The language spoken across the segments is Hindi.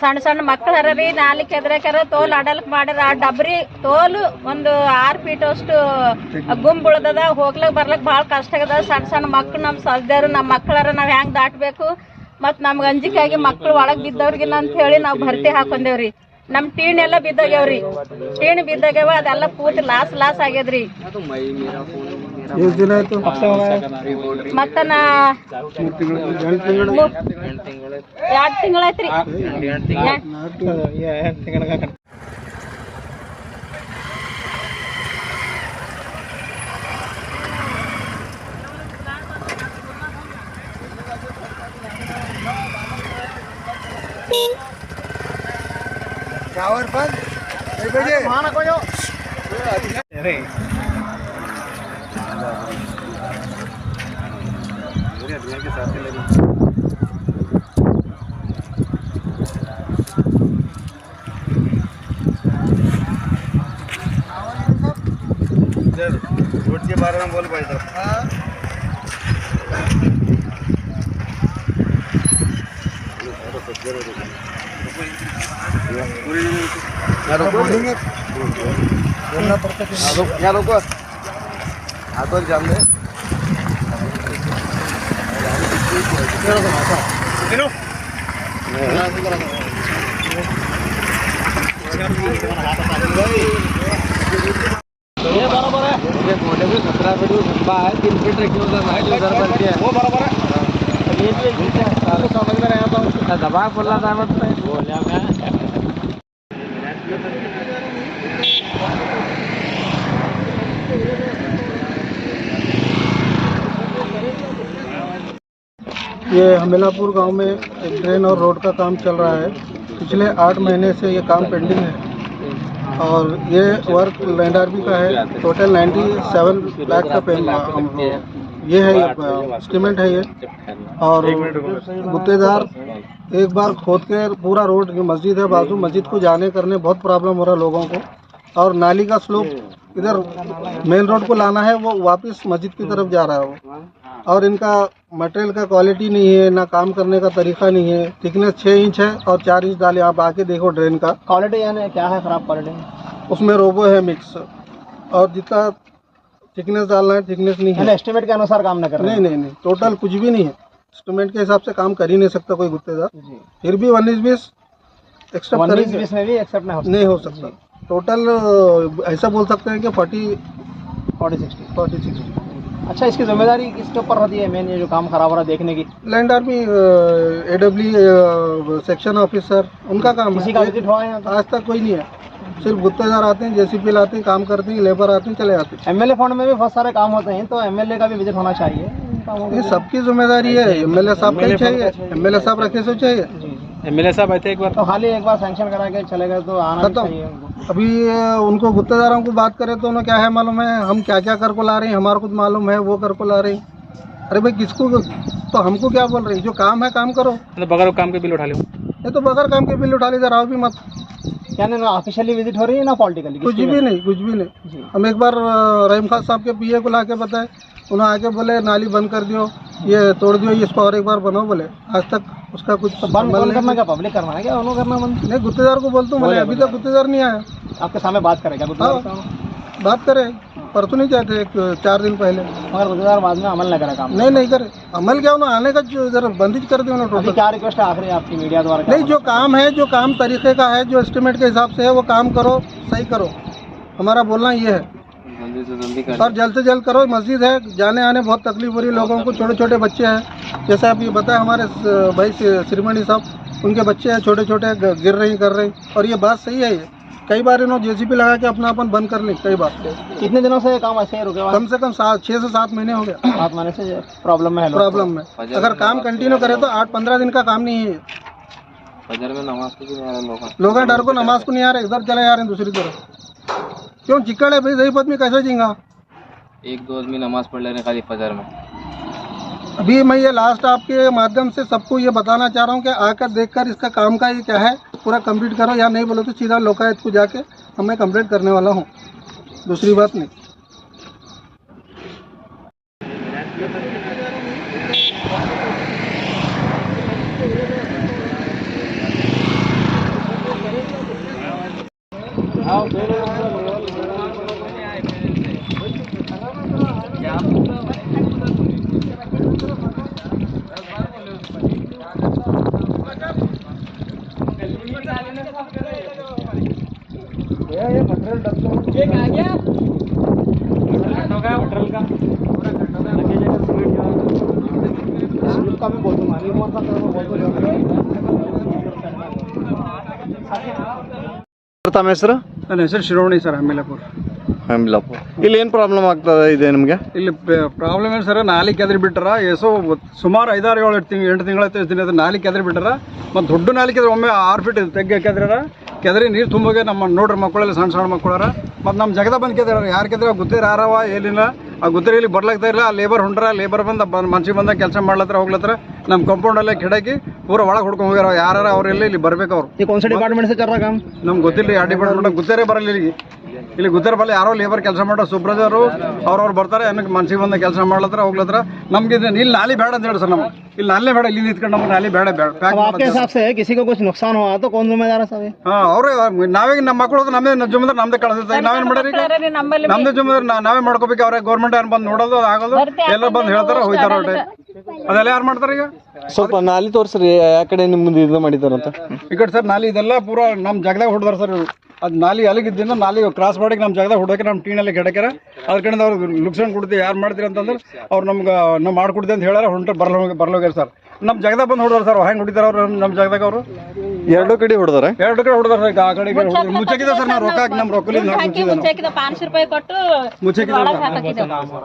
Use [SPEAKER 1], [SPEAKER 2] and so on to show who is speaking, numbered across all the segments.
[SPEAKER 1] ಸಣ್ಣ ಸಣ್ಣ ಮಕ್ಕಳು ಹರರಿ ನಾಲ್ಕು ಕೆದ್ರಕ್ಯಾರ, ತೋಲ್ ಅಡಲ್ಕ್ ಮಾಡ್ಯಾರ ಆ ಡಬ್ರಿ ತೋಲು ಒಂದು ಆರ್ ಫೀಟ್ ಅಷ್ಟು ಗುಂಬ್ ಉಳ್ದದ, ಹೋಗ್ಲಕ್ ಬರ್ಲಕ್ ಭಾಳ ಕಷ್ಟ ಆಗದ. ಸಣ್ಣ ಸಣ್ಣ ಮಕ್ಳು ನಮ್ಮ ಸಲ್ದಾರು ನಮ್ಮ ಮಕ್ಕಳರ ನಾವ್ ಹೆಂಗ್ ದಾಟಬೇಕು? ಮತ್ ನಮ್ಗೆ ಅಂಜಿಕೆಯಾಗಿ ಮಕ್ಳು ಒಳಗ್ ಬಿದ್ದವ್ರಿಗಿಲ್ಲ ಅಂತ ಹೇಳಿ ನಾವು ಭರ್ತಿ ಹಾಕೊಂಡೇವ್ರಿ. ನಮ್ ಟೀಣ್ ಎಲ್ಲ ಬಿದ್ದೋಗ್ಯಾವ್ರಿ. ಟೀಣ್ ಬಿದ್ದಾಗ್ಯಾವ, ಅದೆಲ್ಲ ಪೂರ್ತಿ ಲಾಸ್ ಲಾಸ್ ಆಗ್ಯದ್ರಿ.
[SPEAKER 2] ಎಷ್ಟು ದಿನ ಆಯ್ತು.
[SPEAKER 1] ಪಕ್ಷ ಮತ್ತ ನಾ ಎರಡು ತಿಂಗಳಾಯ್ತ್ರಿ
[SPEAKER 2] ಯಾವ್ರ ಬಂದ್? ಮಾನಕೋಯೋ ಅದೇ. रोड के बारे में बोल भाई साहब। यार रुको। हाँ, यार रुको हाँ तो जान दे। सत्रह फीट लंबा है तीन फीट रखी वो बराबर है। समझ में नहीं आता दबा बोला था मत बोलिया मैं ये हमेलापुर गाँव में एक ड्रेन और रोड का काम चल रहा है। पिछले आठ महीने से ये काम पेंडिंग है। और ये वर्क लैंड आरबी का है। टोटल 97 लाख का पेमेंट ये है, ये एस्टिमेट है ये। और गुत्तेदार एक बार खोद के पूरा रोड मस्जिद है। बाजू मस्जिद को जाने करने बहुत प्रॉब्लम हो रहा है लोगों को। और नाली का स्लोप इधर मेन रोड को लाना है वो वापस मस्जिद की तरफ़ जा रहा है। वो और इनका मटेरियल का क्वालिटी नहीं है ना काम करने का तरीका नहीं है। थिकनेस छः इंच है और चार इंच डाले आप आके देखो ड्रेन का।
[SPEAKER 3] क्वालिटी यानी क्या है खराब क्वालिटी?
[SPEAKER 2] उसमें रोबो है मिक्स। और जितना थिकनेस डालना है थिकनेस नहीं है।
[SPEAKER 3] एस्टिमेट के अनुसार काम न कर
[SPEAKER 2] नहीं नहीं नहीं टोटल कुछ भी नहीं है। इंस्ट्रूमेंट के हिसाब से काम कर ही नहीं सकता कोई गुत्तेदार फिर भी
[SPEAKER 3] वन बीस
[SPEAKER 2] करेंगे।
[SPEAKER 3] बीस में भी एक्सेप्ट नहीं
[SPEAKER 2] नहीं हो सकता। टोटल ऐसा बोल सकते हैं कि forty
[SPEAKER 3] forty sixty
[SPEAKER 2] forty sixty
[SPEAKER 3] अच्छा इसकी ज़िम्मेदारी किसके ऊपर रहती है मेन ये जो काम खराब हो रहा है देखने की?
[SPEAKER 2] Land army A W section officer उनका काम
[SPEAKER 3] किसी का
[SPEAKER 2] है
[SPEAKER 3] विज़िट हुआ है यहाँ
[SPEAKER 2] आज तक कोई नहीं है। सिर्फ़ गुत्तेदार आते हैं जेसीपी लाते हैं काम करते हैं लेबर आते हैं चले जाते हैं।
[SPEAKER 3] एमएलए फंड में भी बहुत सारे काम होते हैं तो एमएलए का भी विज़िट होना चाहिए।
[SPEAKER 2] ये सबकी ज़िम्मेदारी है एमएलए साहब का ही चाहिए एमएलए साहब रखे सो चाहिए।
[SPEAKER 3] जी
[SPEAKER 4] एमएलए साहब आए थे एक बार।
[SPEAKER 3] तो खाली एक बार सैंक्शन करा के चले गए तो आना
[SPEAKER 2] खत्म। अभी उनको गुत्तेदारों को बात करें तो उन्हें क्या है मालूम है? हम क्या क्या कर को ला रहे हैं? हमारा कुछ मालूम है वो कर को ला रहे हैं। अरे भाई किसको तो हमको क्या बोल रहे हैं? जो काम है काम करो।
[SPEAKER 4] मतलब बगैर काम के बिल उठा लो
[SPEAKER 2] ये तो बगैर काम के बिल उठा लीजिए आओ भी मत।
[SPEAKER 3] क्या ना ऑफिशियली विज़िट हो रही है ना पॉलिटिकली
[SPEAKER 2] कुछ भी नहीं कुछ भी नहीं। हम एक बार रहीम खान साहब के पीए को ला के बताए। उन्होंने आके बोले नाली बंद कर दियो ये तोड़ दियो इसको और एक बार बनाओ बोले। आज तक उसका कुछ
[SPEAKER 3] तो बंद कौन करना क्या? पब्लिक करना है क्या? उन्होंने करना बंद?
[SPEAKER 2] नहीं गुत्तेदार को बोलता हूँ अभी तक गुत्तेदार नहीं आया।
[SPEAKER 3] आपके सामने बात करेगा
[SPEAKER 2] हाँ।
[SPEAKER 3] का?
[SPEAKER 2] बात करे। परसों नहीं जाते एक चार दिन पहले।
[SPEAKER 3] मगर गुजरात बाद में अमल न करा काम।
[SPEAKER 2] नहीं नहीं करे। अमल क्या उन्होंने? आने का जो जरा बंदिश कर दी उन्होंने
[SPEAKER 3] क्या रिक्वेस्ट आखिरी आपकी मीडिया द्वारा?
[SPEAKER 2] नहीं जो काम है जो काम तरीके का है जो एस्टिमेट के हिसाब से है वो काम करो सही करो। हमारा बोलना ये है। और जल्द से जल्द करो मस्जिद है जाने आने बहुत तकलीफ़ हो रही है लोगों को छोटे छोटे बच्चे हैं। जैसे आप ये बताया हमारे भाई श्री- श्रीमणि साहब उनके बच्चे हैं छोटे छोटे गिर रहे हैं कर रहे। और ये बात सही है ये। कई बार इन्होंने जेसीपी लगा के अपना अपन बंद कर ली कई बार।
[SPEAKER 3] कितने दिनों से काम ऐसे ही रुके
[SPEAKER 2] कम से कम सात छः से सात महीने हो गया
[SPEAKER 3] सात महीने से प्रॉब्लम में है
[SPEAKER 2] प्रॉब्लम में। अगर काम कंटिन्यू करे तो आठ पंद्रह दिन का काम नहीं है
[SPEAKER 4] फजर में नमाज़ को नहीं आ रहा लोग।
[SPEAKER 2] लोग डर को नमाज़ को नहीं आ रहे इधर चले जा रहे हैं दूसरी तरफ़। क्यों? चिकड़ है भाई में कैसे जींगा
[SPEAKER 4] एक दो आदमी नमाज़ पढ़ ले रहे खाली फजर में।
[SPEAKER 2] अभी मैं ये लास्ट आपके माध्यम से सबको ये बताना चाह रहा हूँ कि आकर देखकर इसका काम का ये क्या है? पूरा कंप्लीट करो या नहीं बोलो तो सीधा लोकायत को जाके हमें कंप्लीट करने वाला हूँ। दूसरी बात नहीं।
[SPEAKER 3] ये ये पेट्रोल डब तो आ गया का पेट्रोल का
[SPEAKER 5] का मैं
[SPEAKER 6] sir? Tameshwar sir, Shiromani sir
[SPEAKER 5] Milapur. ಇಲ್ಲಿ ಏನು ಪ್ರಾಬ್ಲಮ್ ಆಗ್ತದೆ ಇದೆ ನಿಮಗೆ?
[SPEAKER 6] ಇಲ್ಲಿ ಪ್ರಾಬ್ಲಮ್ ಏನು ಸರ್ ನಾಲಿ ಕೆದ್ರಿ ಬಿಟ್ಟಾರ ಎಸೋ ಸುಮಾರು ಐದಾರು ಏಳು ಎಂಟು ತಿಂಗಳು ಎಂಟು ತಿಂಗಳ ತಿಂಗಳು ಅದು ನಾಲಿ ಕೆದ್ರಿ ಬಿಟ್ಟಾರ ಮತ್ತು ದೊಡ್ಡ ನಾಲಿ ಕೆದ್ರಿ ಒಮ್ಮೆ ಆರು ಫೀಟ್ ತೆಗ್ಗ ಕೆದ್ರಾರ ಕೆದರಿ ನೀರು ತುಂಬೋಗೆ ನಮ್ಮ ನೋಡ್ರಿ ಮಕ್ಕಳೆಲ್ಲ ಸಣ್ಣ ಸಣ್ಣ ಮಕ್ಕಳಾರ ಮತ್ತು ನಮ್ಮ ಜಗದ ಬಂದು ಕೆದ್ರಾರ ಯಾರು ಕೆದ್ರ ಗುತ್ತೇರು ಯಾರವ ಏನಿಲ್ಲ ಆ ಗುತ್ತಿಗೆ ಬರ್ಲಾಗ್ತಾ ಇಲ್ಲ ಆ ಲೇಬರ್ ಹೊಂಡ್ರ ಲೇಬರ್ ಬಂದು ಮನ್ಸಿಗೆ ಬಂದಾಗ ಕೆಲಸ ಮಾಡ್ಲತ್ತರ ಹೋಗ್ಲತ್ತರ ನಮ್ಮ ಕಂಪೌಂಡಲ್ಲೇ ಕಿಡಕಿ ಪೂರ ಒಳಗೆ ಹುಡ್ಕೊಂಡು ಹೋಗ್ಯಾರ ಯಾರು ಅವ್ರೆಲ್ಲ ಇಲ್ಲಿ ಬರ್ಬೇಕು ಅವ್ರು. ನಮ್ಗೆ ಗೊತ್ತಿಲ್ಲ ಯಾವ ಡಿಪಾರ್ಟ್ಮೆಂಟ್ ಗೊತ್ತೇ ಬರಲಿ ಇಲ್ಲಿ ಇಲ್ಲಿ ಗುದ್ದರಪಲ್ಲಿ ಯಾರೋ ಲೇಬರ್ ಕೆಲಸ ಮಾಡೋ ಸುಬ್ರಜರು ಅವ್ರವ್ರು ಬರ್ತಾರೆ ಏನಕ್ಕೆ ಮನ್ಸಿಗೆ ಬಂದ ಕೆಲಸ ಮಾಡ್ಲತ್ರ ಹೋಗ್ಲತ್ರ ನಮ್ಗೆ ಇಲ್ಲಿ ನಾಲಿ ಬೇಡ ಅಂತ ಹೇಳಿ ಸರ್ ನಮ್ಗೆ. ಇಲ್ಲಿ ನಾಲೆ ಬೇಡ ಇಲ್ಲಿ ನಿಂತ್ಕೊಂಡು ನಮ್ಗೆ ನಾಲಿ ಬೇಡ ಬೇಡ. ನುಕ್ಸಾನ್ ಅವರೇ ನಾವೇ ನಮ್ಮ ಮಕ್ಕಳು ನಮ್ದೇ ಜುಮ್ಮದ್ರೆ ನಮ್ದೇ ಕಳ್ಸಿರ್ತಾರೆ ನಾವೇನ್
[SPEAKER 1] ಮಾಡಿ
[SPEAKER 6] ನಮ್ದೇ ಜುಮ್ಮದ್ರೆ ನಾವೇ ಮಾಡ್ಕೋಬೇಕು ಅವ್ರೆ ಗೌರ್ಮೆಂಟ್ ಏನ್ ಬಂದು ನೋಡೋದು ಆಗೋದು. ಎಲ್ಲ ಬಂದು ಹೇಳ್ತಾರ ಹೋಯ್ತಾರ ಅದೆಲ್ಲ ಯಾರು ಮಾಡ್ತಾರೆ ಈಗ?
[SPEAKER 5] ಸ್ವಲ್ಪ ನಾಲಿ ತೋರಿಸ್ರಿ ಯಾಕಡೆ ನಿಮ್ದು ಇದು ಮಾಡಿದಾರಂತ
[SPEAKER 6] ಈ ಕಡೆ ಸರ್ ನಾಲಿ ಇದೆಲ್ಲ ಪೂರಾ ನಮ್ ಜಾಗದಾಗ ಹೊಡ್ದಾರ ಸರ್ ಇವರು. ಅದು ನಾಲಿ ಅಲಗಿದ್ದಿಂದ ನಾಲಿ ಕ್ರಾಸ್ ಮಾಡಕ್ಕೆ ನಮ್ಮ ಜಾಗದಾಗ ಹುಡುಗಕ್ಕೆ ನಮ್ಮ ಟೀನಲ್ಲಿ ಕೆಡಕ್ಯಾರ ಅದ್ರ ಕಡೆಯಿಂದ ಅವ್ರು ಲುಕ್ಸಾನ್ ಕೊಡ್ತೀವಿ ಯಾರು ಮಾಡ್ತೀರಿ ಅಂತಂದ್ರೆ ಅವ್ರು ನಮ್ಗೆ ನಾವು ಮಾಡ್ಕೊಡ್ತೀವಿ ಅಂತ ಹೇಳ್ಯಾರ ಹೊಂಟ್ರೆ ಬರ್ಲ ಬರ್ಲೋಗ್ಯಾರ ಸರ್. ನಮ್ಮ ಜಾಗದಾಗ ಬಂದು ಹೊಡ್ದಾರ ಸರ್ ಹೆಂಗೆ ಹೊಡಿತಾರ ಅವ್ರು ನಮ್ಮ ಜಾಗದಾಗ ಅವರು?
[SPEAKER 5] ಎರಡು ಕಡೆ ಹೊಡೆದಾರೆ? ಎರಡು
[SPEAKER 6] ಕಡೆ ಹೊಡೆದಾರ ಸರ್ ಆ ಕಡೆ ಮುಚ್ಚಕಿದೆ ಸರ್ ನಾವು ರೊಕ್ಕ ಹಾಕಿ ನಮ್ಮ ರೊಕ್ಕಲಿಂದ
[SPEAKER 1] ಮುಚ್ಚಕಿದ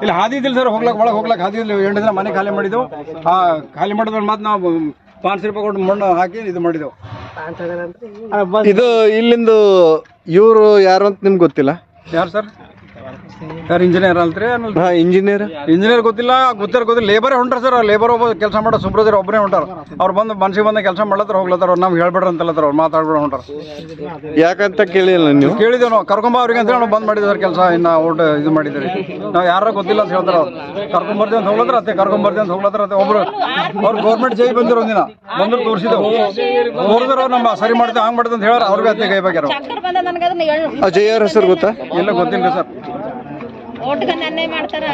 [SPEAKER 6] ಇಲ್ಲ ಹಾದಿ ಇದ್ದಿಲ್ಲ ಸರ್ ಹೋಗ್ಲಕ್ ಒಳಗೆ ಹೋಗ್ಲಕ್ ಹಾದಿ ಇಲ್ಲ ಎಂಟು ದಿನ ಮನೆ ಖಾಲಿ ಮಾಡಿದೆವು. ಆ ಖಾಲಿ ಮಾಡಿದ್ಮೇಲೆ ಮತ್ತೆ ನಾವು ಪಾನ್ಸ್ ರೂಪಾಯಿ ಕೊಟ್ಟು ಮಣ್ಣು ಹಾಕಿ ಇದು ಮಾಡಿದೆವು.
[SPEAKER 5] ಇದು ಇಲ್ಲಿಂದು ಇವರು ಯಾರು ಅಂತ ನಿಮ್ಗೆ ಗೊತ್ತಿಲ್ಲ?
[SPEAKER 6] ಯಾರು ಸರ್? ಯಾರು ಇಂಜಿನಿಯರ್
[SPEAKER 5] ಹಾ ಇಂಜಿನಿಯರ್
[SPEAKER 6] ಇಂಜಿನಿಯರ್ ಗೊತ್ತಿಲ್ಲ ಗೊತ್ತಿರ ಗೊತ್ತಿಲ್ಲ. ಲೇಬರ್ ಹೊಂಟಾರ ಸರ್ ಲೇಬರ್ ಒಬ್ಬ ಕೆಲಸ ಮಾಡೋ ಸುಬ್ರದರ್ ಒಬ್ಬರೇ ಹೊಂಟಾರ. ಅವ್ರು ಬಂದು ಮನ್ಸಿಗೆ ಬಂದ ಕೆಲಸ ಮಾಡ್ಲತ್ತಾರ ಹೋಗ್ಲತ್ತಾರ ಅವ್ರು ನಮ್ಗೆ ಹೇಳ್ಬೇಡ್ರಿ ಅಂತಲ್ಲತ್ತಾರ ಅವ್ರು ಮಾತಾಡ್ಬೇಡ ಹೊಂಟಾರ.
[SPEAKER 5] ಯಾಕಂತ ಕೇಳಿಲ್ಲ ನೀವು?
[SPEAKER 6] ಕೇಳಿದೇವು ನಾವು ಕರ್ಕೊಂಬ ಅವ್ರಿಗೆ ಅಂತ ಹೇಳಿ ನಾವು ಬಂದ್ ಮಾಡಿದ್ವಿ ಕೆಲಸ ಇನ್ನ ಓಟ್ ಇದು ಮಾಡಿದ್ರಿ ನಾವು ಯಾರು ಗೊತ್ತಿಲ್ಲ ಅಂತ ಹೇಳ್ತಾರ ಅವ್ರು. ಕರ್ಕೊಂಬರ್ತೀವಿ ಅಂತ ಹೋಗ್ಲತ್ತಾರ ಅತ್ತೆ ಕರ್ಕೊಂಬರ್ತೀವಿ ಅಂತ ಹೋಗ್ಲತ್ತಾರ ಅತ್ತೆ ಒಬ್ರು ಅವ್ರು ಗೌರ್ಮೆಂಟ್ ಜೈ ಬಂದಿರೋ ಒಂದಿನ ಬಂದ್ರು ತೋರಿಸಿದೆವು ತೋರಿದ್ರು ಅವ್ರು ನಮ್ಮ ಸರಿ ಮಾಡ್ತೇವೆ ಹಂಗ್ ಮಾಡ್ತೇವೆ ಅಂತ ಹೇಳಾರ ಅವ್ರಿಗೆ ಅತ್ತೆ ಕೈ ಬಗ್ಗೆ
[SPEAKER 1] ಚಕ್ಕರ್ ಬಂದ ನನಗೆ ಅದನ್ನ
[SPEAKER 5] ಅಜಯ್ ಅವ್ರ ಹೆಸರು ಗೊತ್ತಾ?
[SPEAKER 6] ಇಲ್ಲ ಗೊತ್ತಿಲ್ಲ ಸರ್
[SPEAKER 1] ಓಟ್ಗೆ ನೆನ್ನೆ ಮಾಡ್ತಾರ?